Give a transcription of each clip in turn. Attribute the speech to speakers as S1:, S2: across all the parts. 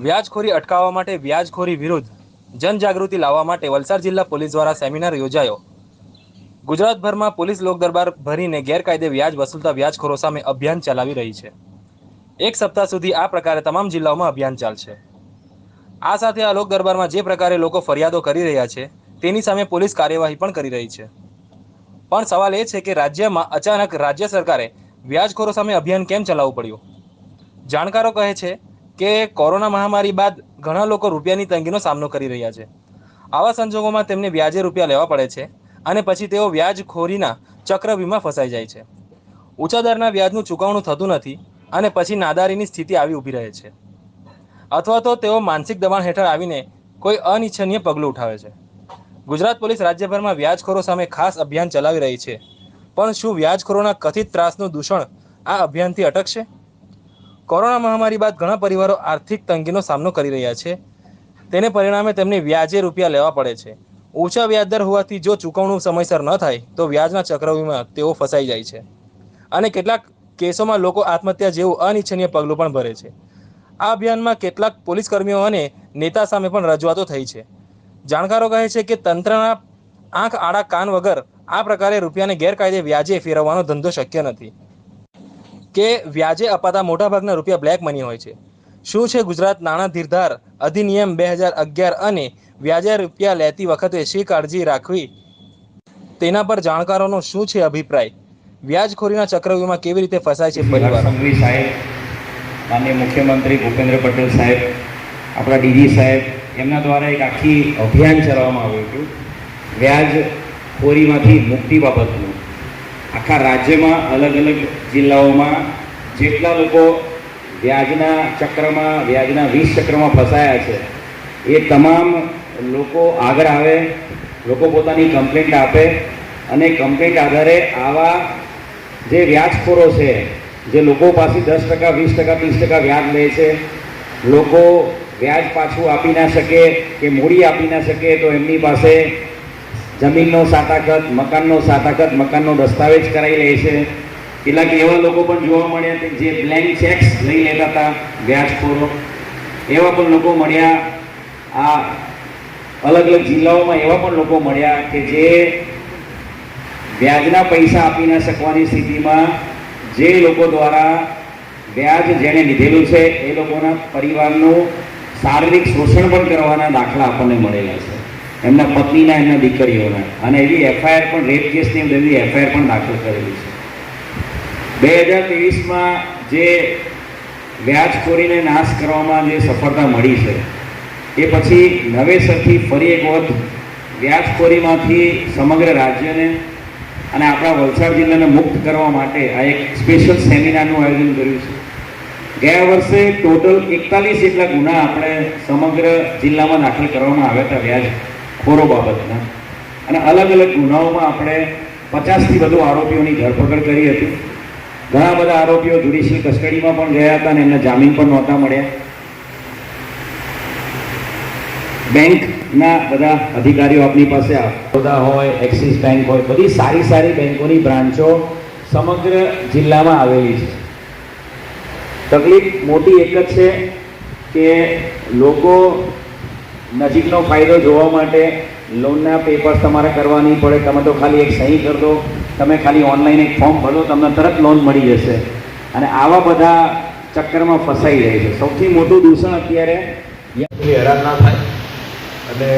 S1: વ્યાજખોરી અટકાવવા માટે વ્યાજખોરી વિરુદ્ધ જનજાગૃતિ લાવવા માટે વલસાડ જિલ્લા પોલીસ દ્વારા સેમિનાર યોજાયો. ગુજરાતભરમાં પોલીસ લોકદરબાર ભરીને ગેરકાયદે વ્યાજ વસૂલતા વ્યાજખોરો સામે અભિયાન ચલાવી રહી છે. એક સપ્તાહ સુધી આ પ્રકારે તમામ જિલ્લાઓમાં અભિયાન ચાલશે. આ સાથે આ લોકદરબારમાં જે પ્રકારે લોકો ફરિયાદો કરી રહ્યા છે, તેની સામે પોલીસ કાર્યવાહી પણ કરી રહી છે. પણ સવાલ એ છે કે રાજ્યમાં અચાનક રાજ્ય સરકારે વ્યાજખોરો સામે અભિયાન કેમ ચલાવવું પડ્યું? જાણકારો કહે છે કે કોરોના મહામારી બાદ ઘણા લોકો રૂપિયાની તંગીનો સામનો કરી રહ્યા છે. આવા સંજોગોમાં તેમને વ્યાજે રૂપિયા લેવા પડે છે અને પછી તેઓ વ્યાજખોરીના ચક્રવ્યૂહમાં ફસાઈ જાય છે. ઊંચા દરના વ્યાજનું ચૂકવણું થતું નથી અને પછી નાદારીની સ્થિતિ આવી ઊભી રહે છે. અથવા તો તેઓ માનસિક દબાણ હેઠળ આવીને કોઈ અનિચ્છનીય પગલું ઉઠાવે છે. ગુજરાત પોલીસ રાજ્યભરમાં વ્યાજખોરો સામે ખાસ અભિયાન ચલાવી રહી છે. પણ શું વ્યાજખોરોના કથિત ત્રાસનું દૂષણ આ અભિયાનથી અટકશે? કોરોના મહામારી બાદ ઘણા પરિવારો આર્થિક તંગીનો સામનો કરી રહ્યા છે. તેને પરિણામે તેમને વ્યાજે રૂપિયા લેવા પડે છે. ઓછા વ્યાજદર હોવાથી જો ચૂકવણું સમયસર ન થાય, તો વ્યાજના ચક્રવ્યૂહમાં તેઓ ફસાઈ જાય છે. અને કેટલાક કેસોમાં લોકો આત્મહત્યા જેવું અનિચ્છનીય પગલું પણ ભરે છે. આ અભિયાનમાં કેટલાક પોલીસ કર્મીઓ અને નેતા સામે પણ રજૂઆતો થઈ છે. જાણકારો કહે છે કે તંત્રના આંખ, આડા, કાન વગર આ પ્રકારે રૂપિયાને ગેરકાયદે વ્યાજે ફેરવવાનો ધંધો શક્ય નથી. કે વ્યાજે અપાતા મોટાભાગના રૂપિયા બ્લેક મની હોય છે. શું છે ગુજરાત નાણાં ધીરધાર અધિનિયમ બે હજાર અગિયાર અને વ્યાજે રૂપિયા લેતી વખતે શી કાળજી રાખવી? તેના પર જાણકારોનો શું છે અભિપ્રાય? વ્યાજખોરીના ચક્રવ્યૂહમાં કેવી રીતે ફસાય છે પરિવાર?
S2: સંઘવી સાહેબ માનનીય મુખ્યમંત્રી ભૂપેન્દ્ર પટેલ સાહેબ આપણા ડીજી સાહેબ એમના દ્વારા એક આખી અભિયાન ચલાવવામાં આવ્યું હતું. વ્યાજ ખોરીમાંથી મુક્તિ બાબતનું. આખા રાજ્યમાં, અલગ અલગ જિલ્લાઓમાં જેટલા લોકો વ્યાજના ચક્રમાં, વ્યાજના વીસ ચક્રમાં ફસાયા છે, એ તમામ લોકો આગળ આવે, લોકો પોતાની કમ્પ્લેન્ટ આપે અને કમ્પ્લેન્ટ આધારે આવા જે વ્યાજખોરો છે, જે લોકો પાસે દસ ટકા, વીસ ટકા, ત્રીસ ટકા વ્યાજ લે છે, લોકો વ્યાજ પાછું આપી ના શકે કે મૂડી આપી ના શકે, તો એમની પાસે જમીનનો સાતાકત, મકાનનો સાતાકત, મકાનનો દસ્તાવેજ કરાવી લે છે. કેટલાક એવા લોકો પણ જોવા મળ્યા કે જે બ્લેન્ક ચેક્સ લઈ લેતા હતા વ્યાજખોરો. એવા પણ લોકો મળ્યા. આ અલગ અલગ જિલ્લાઓમાં એવા પણ લોકો મળ્યા કે જે વ્યાજના પૈસા આપી ના શકવાની સ્થિતિમાં જે લોકો દ્વારા વ્યાજ જેણે લીધેલું છે, એ લોકોના પરિવારનું શારીરિક શોષણ પણ કરવાના દાખલા આપણને મળેલા છે. એમના પત્નીના, એમના દીકરીઓના. અને એવી એફઆઈઆર પણ, રેપ કેસની બધી એફઆઈઆર પણ દાખલ કરેલી છે. બે હજાર ત્રેવીસમાં જે વ્યાજખોરીને નાશ કરવામાં જે સફળતા મળી છે, એ પછી નવેસરથી ફરી એક વખત વ્યાજખોરીમાંથી સમગ્ર રાજ્યને અને આપણા વલસાડ જિલ્લાને મુક્ત કરવા માટે આ એક સ્પેશિયલ સેમિનારનું આયોજન કર્યું છે. ગયા વર્ષે ટોટલ એકતાલીસ જેટલા ગુના આપણે સમગ્ર જિલ્લામાં દાખલ કરવામાં આવ્યા હતા વ્યાજ ખોરો બાબતના અને અલગ અલગ ગુનાઓમાં આપણે પચાસથી વધુ આરોપીઓની ધરપકડ કરી હતી. ઘણા બધા આરોપીઓ જ્યુડિશિયલ કસ્ટડીમાં પણ ગયા હતા અને એમના જામીન પણ નહોતા મળ્યા. બેંકના બધા અધિકારીઓ આપની પાસે બરોડા હોય, એક્સિસ બેંક હોય, બધી સારી સારી બેંકોની બ્રાન્ચો સમગ્ર જિલ્લામાં આવેલી છે. તકલીફ મોટી એક જ છે કે લોકો નજીકનો ફાયદો જોવા માટે લોનના પેપર્સ તમારે કરવા નહીં પડે. તમે તો ખાલી એક સહી કરી દો. તમે ખાલી ઓનલાઈન એક ફોર્મ ભરો, તમને તરત લોન મળી જશે. અને આવા બધા ચક્કરમાં ફસાઈ જાય છે. સૌથી મોટું દૂષણ અત્યારે
S3: હેરાન ના થાય. અને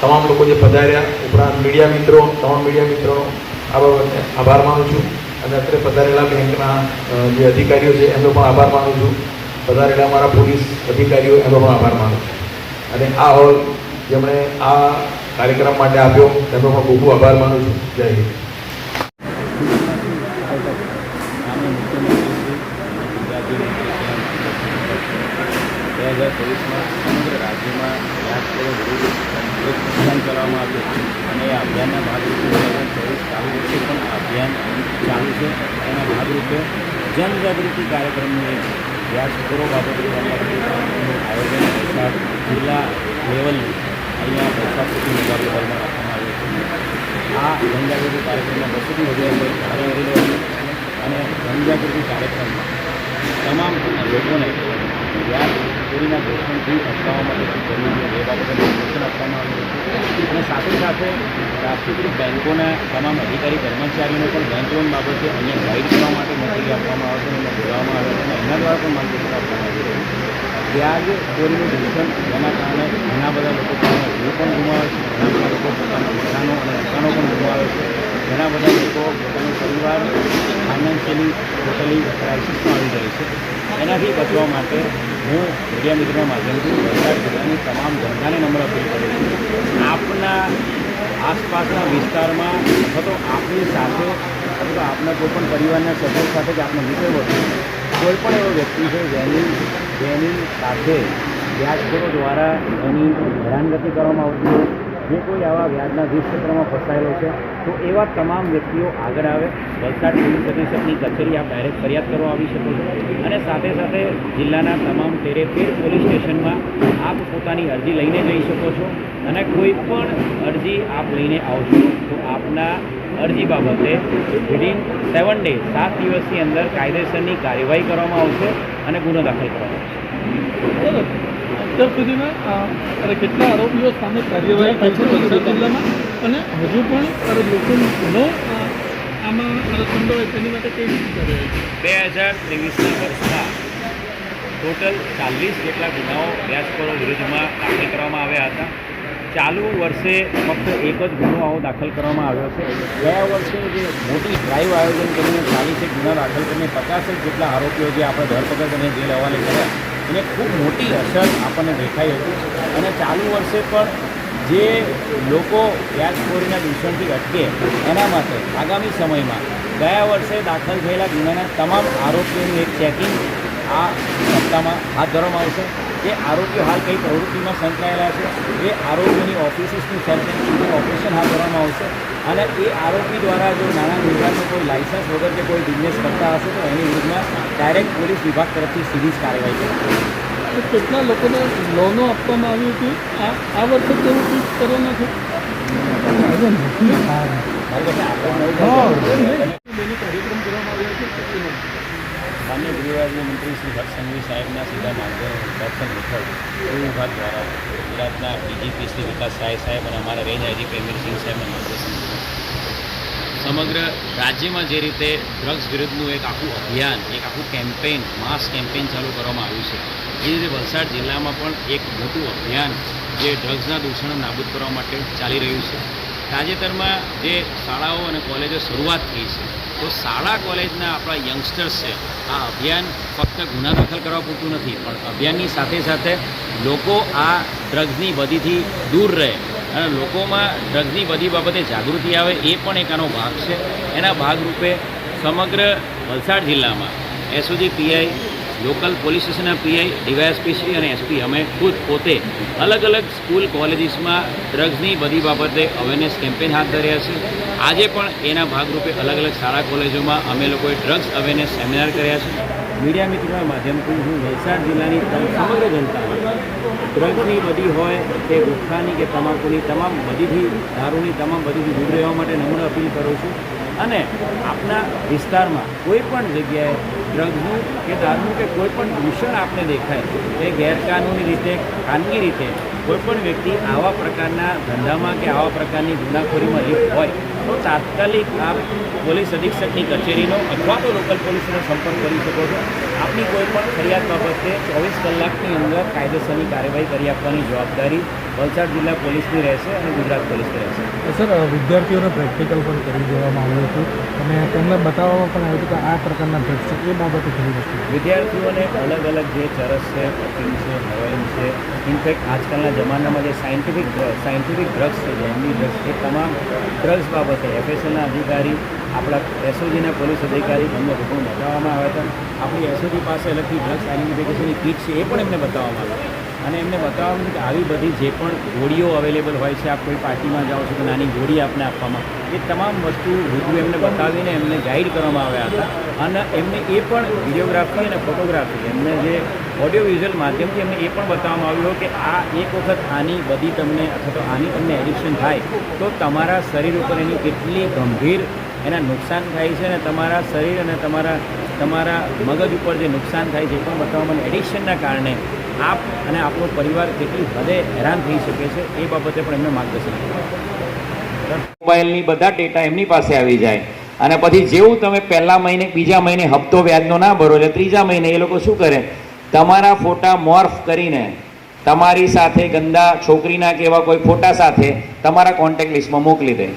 S3: તમામ લોકો જે પધાર્યા, ઉપરાંત મીડિયા મિત્રો, તમામ મીડિયા મિત્રોનો આ બાબતે આભાર માનું છું. અને અત્યારે પધારેલા બેંકના જે અધિકારીઓ છે, એમનો પણ આભાર માનું છું. પધારેલા મારા પોલીસ અધિકારીઓ, એમનો પણ આભાર માનું છું. અને આ હોલ જેમણે આ કાર્યક્રમ માટે આપ્યો, તેમનો પણ ખૂબ ખૂબ આભાર માનું છું. જય હિન્દ.
S4: બે હજાર ચોવીસમાં રાજ્યમાં ચલાવવામાં આવ્યું અને એ અભિયાનના ભાગરૂપે બે હજાર પણ અભિયાન ચાલુ છે એના ભાગરૂપે જનજાગૃતિ કાર્યક્રમનું એક વ્યાજખોરો બાબતે જનજાગૃતિનું આયોજન વલસાડ જિલ્લા લેવલની અહીંયા વલસાડ સુધી હોલમાં રાખવામાં આવ્યું છે. આ જનજાગૃતિ કાર્યક્રમમાં બસોથી વધુ લીધેલો હતો અને જનજાગૃતિ કાર્યક્રમમાં તમામ લોકોને
S2: વ્યાજ ચોરીના દૂષણથી અટકાવવા માટે શું કરવું જોઈએ એ બાબતે માર્ગદર્શન આપવામાં આવ્યું હતું અને સાથે સાથે રાષ્ટ્રીયકૃત બેન્કોના તમામ અધિકારી, કર્મચારીઓને પણ બેંક લોન બાબતે અહીંયા ગાઈડ કરવા માટે મોકલી આપવામાં આવે છે અને બોલાવવામાં આવે છે અને એમના દ્વારા પણ માર્ગદર્શન આપવામાં આવી રહ્યું છે. વ્યાજ ચોરીનું દૂષણ જેના કારણે ઘણા બધા લોકો પોતાના જીવ પણ ગુમાવે છે, ઘણા બધા લોકો પોતાના મકાનો અને દુકાનો પણ ગુમાવે છે. ઘણા બધા લોકો પોતાનો પરિવાર ફાઇનાન્શિયલી ટોટલી ક્રાઇસિસમાં આવી જાય છે. એનાથી બચવા માટે હું મીડિયા મિત્રના માધ્યમથી વલસાડ જિલ્લાની તમામ જનતાને નમ્ર અપીલ કરું છું. આપના આસપાસના વિસ્તારમાં અથવા તો આપની સાથે અથવા તો આપના કોઈ પણ પરિવારના સભ્યો સાથે જ આપનો મિત્ર વસ્તુ કોઈપણ એવો વ્યક્તિ છે જેની જેની સાથે વ્યાજખોરો દ્વારા એની હેરાનગતિ કરવામાં આવતી હોય. જે કોઈ આવા વ્યાજના ક્ષેત્રમાં ફસાયેલો છે, તો એવા તમામ વ્યક્તિઓ આગળ આવે, વલસાડ પોલીસ અધિક્ષકની કચેરી આપ ડાયરેક્ટ ફરિયાદ કરવા આવી શકો છો. અને સાથે સાથે જિલ્લાના તમામ તેરેતેર પોલીસ સ્ટેશનમાં આપ પોતાની અરજી લઈને જઈ શકો છો અને કોઈ પણ અરજી આપ લઈને આવશો. તો આપના અરજી બાબતે વિધિન સેવન ડે સાત દિવસની અંદર કાયદેસરની કાર્યવાહી કરવામાં આવશે અને ગુનો દાખલ કરવામાં આવશે.
S5: અત્યાર સુધીમાં અ, અરે કેટલા આરોપીઓ સામે કાર્યવાહી થઈ છે વલસાડ જિલ્લામાં? અને હજુ પણ લોકોનો ગુનો આમાં સંડોવાય તેની માટે કઈ રીતે
S2: બે હજાર ત્રેવીસના વર્ષમાં ટોટલ ચાલીસ જેટલા ગુનાઓ વ્યાજખોરો વિરુદ્ધમાં દાખલ કરવામાં આવ્યા હતા. ચાલુ વર્ષે ફક્ત એક જ ગુનો આવો દાખલ કરવામાં આવ્યો છે. ગયા વર્ષે જે મોટી ડ્રાઈવ આયોજન કરીને ચાલીસેક ગુના દાખલ કરીને પચાસેક જેટલા આરોપીઓ જે આપણે ધરપકડ અને જેલ હવાલે કર્યા એને ખૂબ મોટી અસર આપણને દેખાઈ હતી. અને ચાલુ વર્ષે પણ જે લોકો વ્યાજખોરીના દૂષણથી અટકે, એના માટે આગામી સમયમાં ગયા વર્ષે દાખલ થયેલા ગુનાના તમામ આરોપીઓનું એક ચેકિંગ આ સપ્તાહમાં હાથ ધરવામાં આવશે. એ આરોગ્ય હાલ કઈ પ્રવૃત્તિમાં સંકળાયેલા છે એ આરોગ્યની ઓફિસીસનું સર્ચિંગ ઓપરેશન હાથ ધરવામાં આવશે. અને એ આરોપી દ્વારા જો નાના વિભાગનું કોઈ લાઇસન્સ વગર કે કોઈ બિઝનેસ કરતા હશે તો એની વિરુદ્ધમાં ડાયરેક્ટ પોલીસ વિભાગ તરફથી સીધી જ કાર્યવાહી
S5: કરવામાં કેટલા લોકોને લોનો આપવામાં આવી હતી આ આ વર્ષે તેવું કંઈક કરવાના છે
S2: મારી પાસે આપણે નવું
S5: બેની કાર્યક્રમ કરવામાં આવ્યા છે કેટલી
S2: માન્ય ગૃહરાજ્ય મંત્રી શ્રી હર્ષ સાહેબના સીધા માર્ગદર્શન હેઠળ ગૃહ વિભાગ દ્વારા ગુજરાતના ડીજીપી શ્રી વિકાસ સાય સાહેબ અને અમારા રેન્જ આઈજી અમીરસિંહ સાહેબના માર્ગદર્શન સમગ્ર રાજ્યમાં જે રીતે ડ્રગ્સ વિરુદ્ધનું એક આખું અભિયાન, એક આખું કેમ્પેઇન, માસ કેમ્પેઇન ચાલુ કરવામાં આવ્યું છે. એ રીતે વલસાડ જિલ્લામાં પણ એક મોટું અભિયાન જે ડ્રગ્સના દૂષણો નાબૂદ કરવા માટે ચાલી રહ્યું છે. તાજેતરમાં જે શાળાઓ અને કોલેજો શરૂઆત થઈ છે, તો શાળા કોલેજના આપણા યંગસ્ટર્સ છે, આ અભિયાન ફક્ત ગુના દાખલ કરવા પૂરતું નથી, પણ અભિયાનની સાથે સાથે લોકો આ ડ્રગ્સની બધીથી દૂર રહે અને લોકોમાં ડ્રગ્સની બધી બાબતે જાગૃતિ આવે એ પણ એક આનો ભાગ છે. એના ભાગરૂપે સમગ્ર વલસાડ જિલ્લામાં એસઓજી પીઆઈ લોકલ પોલીસ સ્ટેશનના પીઆઈ, ડીવાયએસપી શ્રી અને એસપી અમે ખુદ પોતે અલગ અલગ સ્કૂલ, કોલેજીસમાં ડ્રગ્સની બધી બાબતે અવેરનેસ કેમ્પેઇન હાથ ધર્યા છે. આજે પણ એના ભાગરૂપે અલગ અલગ શાળા, કોલેજોમાં અમે લોકોએ ડ્રગ્સ અવેરનેસ સેમિનાર કર્યા છે. મીડિયા મિત્રોના માધ્યમથી હું વલસાડ જિલ્લાની સમગ્ર જનતામાં ડ્રગ્સની બધી હોય કે ગુટખાની કે તમાકુની તમામ બધીથી દારૂની તમામ બધીથી દૂર રહેવા માટે નમ્ર અપીલ કરું છું. અને આપના વિસ્તારમાં કોઈ પણ જગ્યાએ ડ્રગ્સનું કે દારૂનું કે કોઈ પણ દૂષણ આપને દેખાય, એ ગેરકાનૂની રીતે, ખાનગી રીતે કોઈ પણ વ્યક્તિ આવા પ્રકારના ધંધામાં કે આવા પ્રકારની ગુનાખોરીમાં લિપ્ત હોય, તો તાત્કાલિક આપ પોલીસ અધિક્ષકની કચેરીનો અથવા તો લોકલ પોલીસનો સંપર્ક કરી શકો છો. આપની કોઈ પણ ફરિયાદ બાબતે ચોવીસ કલાકની અંદર કાયદેસરની કાર્યવાહી કરી આપવાની જવાબદારી વલસાડ જિલ્લા પોલીસની રહેશે અને ગુજરાત પોલીસની રહેશે.
S6: સર વિદ્યાર્થીઓને પ્રેક્ટિકલ પણ કરી દેવામાં આવ્યું હતું. અને તેમને બતાવવામાં પણ આવ્યું હતું કે આ પ્રકારના ડ્રગ્સ છે એ બાબતે ઘણી વસ્તુ
S2: વિદ્યાર્થીઓને અલગ અલગ જે ચરસ છે કોફીન છે હેરોઇન છે ઇનફેક્ટ આજકાલના જમાનામાં જે સાયન્ટિફિક સાયન્ટિફિક ડ્રગ્સ છે જેમની ડ્રગ્સ છે તમામ ડ્રગ્સ બાબતે એફએસએલના અધિકારી આપણા એસઓજીના પોલીસ અધિકારી એમને હુકમ બતાવવામાં આવ્યા હતા આપણી એસઓજી પાસે અલગથી ડ્રગ્સ આઈડેન્ટિફિકેશનની કીટ છે એ પણ એમને બતાવવામાં આવી અને એમને બતાવવાનું કે આવી બધી જે પણ ગોળીઓ અવેલેબલ હોય છે, આપ કોઈ પાર્ટીમાં જાઓ છો તો નાની ગોળી આપને આપવામાં એ તમામ વસ્તુ રૂબરૂ એમને બતાવીને એમને ગાઈડ કરવામાં આવ્યા હતા. અને એમને એ પણ વિડીયોગ્રાફી અને ફોટોગ્રાફી, એમને જે ઓડિયો વિઝ્યુઅલ માધ્યમથી એમને એ પણ બતાવવામાં આવ્યું કે આ એક વખત આની બધી તમને અથવા તો આની તમને એડિક્શન થાય તો તમારા શરીર ઉપર એની કેટલી ગંભીર એના નુકસાન થાય છે અને તમારા શરીર અને તમારા
S7: તમારા મગજ ઉપર જે નુકસાન થાય છે એ પણ બતાવવામાં એડિક્શનના કારણે આપ અને આપણો પરિવાર કેટલી હદે હેરાન થઈ શકે છે એ બાબતે પણ એમને માર્ગદર્શન
S2: મોબાઈલની બધા ડેટા એમની પાસે આવી જાય. અને પછી જેવું તમે પહેલા મહિને, બીજા મહિને હપ્તો વ્યાજનો ના ભરો એટલે ત્રીજા મહિને એ લોકો શું કરે? તમારા ફોટા મોર્ફ કરીને તમારી સાથે ગંદા છોકરીના કે એવા કોઈ ફોટા સાથે તમારા કોન્ટેક્ટ લિસ્ટમાં મોકલી દે.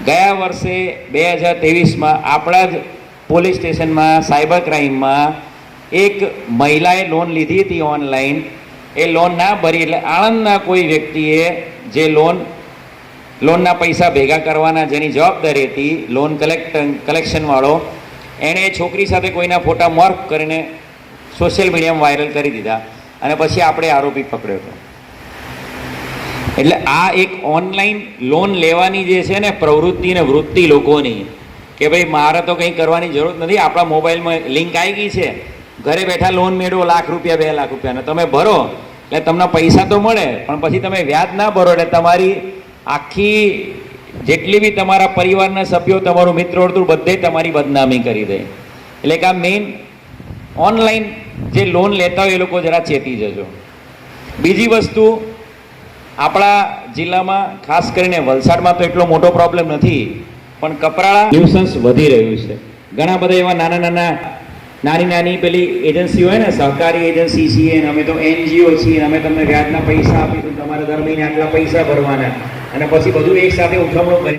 S2: ગયા વર્ષે બે હજાર ત્રેવીસમાં આપણા જ પોલીસ સ્ટેશનમાં સાયબર ક્રાઇમમાં એક મહિલાએ લોન લીધી હતી ઓનલાઈન. એ લોન ના ભરી એટલે આણંદના કોઈ વ્યક્તિએ જે લોન, લોનના પૈસા ભેગા કરવાના જેની જવાબદારી હતી, લોન કલેક્ટ, કલેક્શનવાળો, એણે છોકરી સાથે કોઈના ફોટા મોર્ફ કરીને સોશિયલ મીડિયામાં વાયરલ કરી દીધા અને પછી આપણે આરોપી પકડ્યો હતો. એટલે આ એક ઓનલાઈન લોન લેવાની જે છે ને પ્રવૃત્તિ ને વૃત્તિ લોકોની, કે ભાઈ મારે તો કંઈ કરવાની જરૂર નથી, આપણા મોબાઈલમાં લિંક આવી ગઈ છે. ઘરે બેઠા લોન મેળવો, લાખ રૂપિયા, બે લાખ રૂપિયા તમે ભરો, એટલે તમને પૈસા તો મળે, પણ પછી તમે વ્યાજ ના ભરો, એટલે તમારી આખી જેટલી બી તમારા પરિવારના સભ્યો, તમારું મિત્ર વર્તુળ, બધે તમારી બદનામી કરી દે. એટલે કે આ મેઇન ઓનલાઈન જે લોન લેતા હોય એ લોકો જરા ચેતી જજો. બીજી વસ્તુ આપણા જિલ્લામાં, ખાસ કરીને વલસાડમાં તો એટલો મોટો પ્રોબ્લેમ નથી, પણ કપરાળા ન્યુસન્સ વધી રહ્યું છે. ઘણા બધા એવા નાના નાના, નાની નાની પેલી એજન્સી હોય ને, સહકારી એજન્સી છીએ ને, અમે તો એનજીઓ છીએ અમે તમને વ્યાજના પૈસા આપીશું, તમારે દર મહિને આટલા પૈસા ભરવાના. અને પછી બધું એક સાથે ઉઠમણું કરી